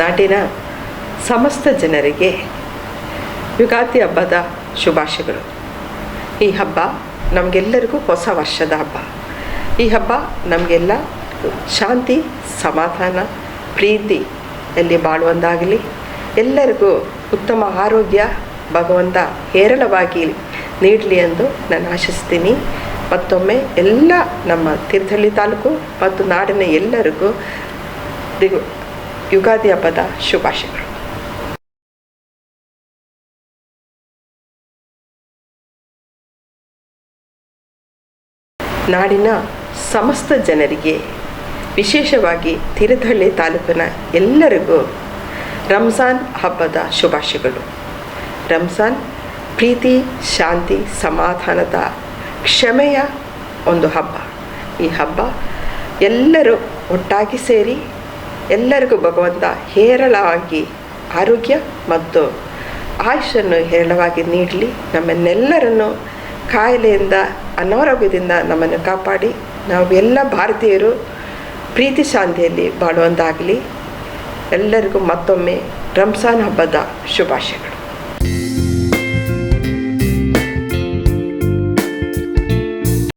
ನಾಡಿನ ಸಮಸ್ತ ಜನರಿಗೆ ಯುಗಾದಿ ಹಬ್ಬದ ಶುಭಾಶಯಗಳು. ಈ ಹಬ್ಬ ನಮಗೆಲ್ಲರಿಗೂ ಹೊಸ ವರ್ಷದ ಹಬ್ಬ. ಈ ಹಬ್ಬ ನಮಗೆಲ್ಲ ಶಾಂತಿ, ಸಮಾಧಾನ, ಪ್ರೀತಿ ಅಲ್ಲಿ ಬಾಳುವಂತಾಗಲಿ, ಎಲ್ಲರಿಗೂ ಉತ್ತಮ ಆರೋಗ್ಯ, ಭಗವಂತ ಹೇರಳವಾಗಿ ನೀಡಲಿ ಎಂದು ನಾನು ಆಶಿಸ್ತೀನಿ. ಮತ್ತೊಮ್ಮೆ ಎಲ್ಲ ನಮ್ಮ ತೀರ್ಥಹಳ್ಳಿ ತಾಲೂಕು ಮತ್ತು ನಾಡಿನ ಎಲ್ಲರಿಗೂ ಯುಗಾದಿ ಹಬ್ಬದ ಶುಭಾಶಯಗಳು. ನಾಡಿನ ಸಮಸ್ತ ಜನರಿಗೆ, ವಿಶೇಷವಾಗಿ ತೀರ್ಥಹಳ್ಳಿ ತಾಲೂಕಿನ ಎಲ್ಲರಿಗೂ ರಂಜಾನ್ ಹಬ್ಬದ ಶುಭಾಶಯಗಳು. ರಂಜಾನ್ ಪ್ರೀತಿ, ಶಾಂತಿ, ಸಮಾಧಾನದ ಕ್ಷಮೆಯ ಒಂದು ಹಬ್ಬ. ಈ ಹಬ್ಬ ಎಲ್ಲರೂ ಒಟ್ಟಾಗಿ ಸೇರಿ ಎಲ್ಲರಿಗೂ ಭಗವಂತ ಹೇರಳವಾಗಿ ಆರೋಗ್ಯ ಮತ್ತು ಆಯುಷನ್ನು ಹೇರಳವಾಗಿ ನೀಡಲಿ. ನಮ್ಮನ್ನೆಲ್ಲರನ್ನು ಕಾಯಿಲೆಯಿಂದ, ಅನಾರೋಗ್ಯದಿಂದ ನಮ್ಮನ್ನು ಕಾಪಾಡಿ. ನಾವೆಲ್ಲ ಭಾರತೀಯರು ಪ್ರೀತಿ ಶಾಂತಿಯಲ್ಲಿ ಬಾಳುವಂತಾಗಲಿ. ಎಲ್ಲರಿಗೂ ಮತ್ತೊಮ್ಮೆ ರಂಜಾನ್ ಹಬ್ಬದ ಶುಭಾಶಯಗಳು.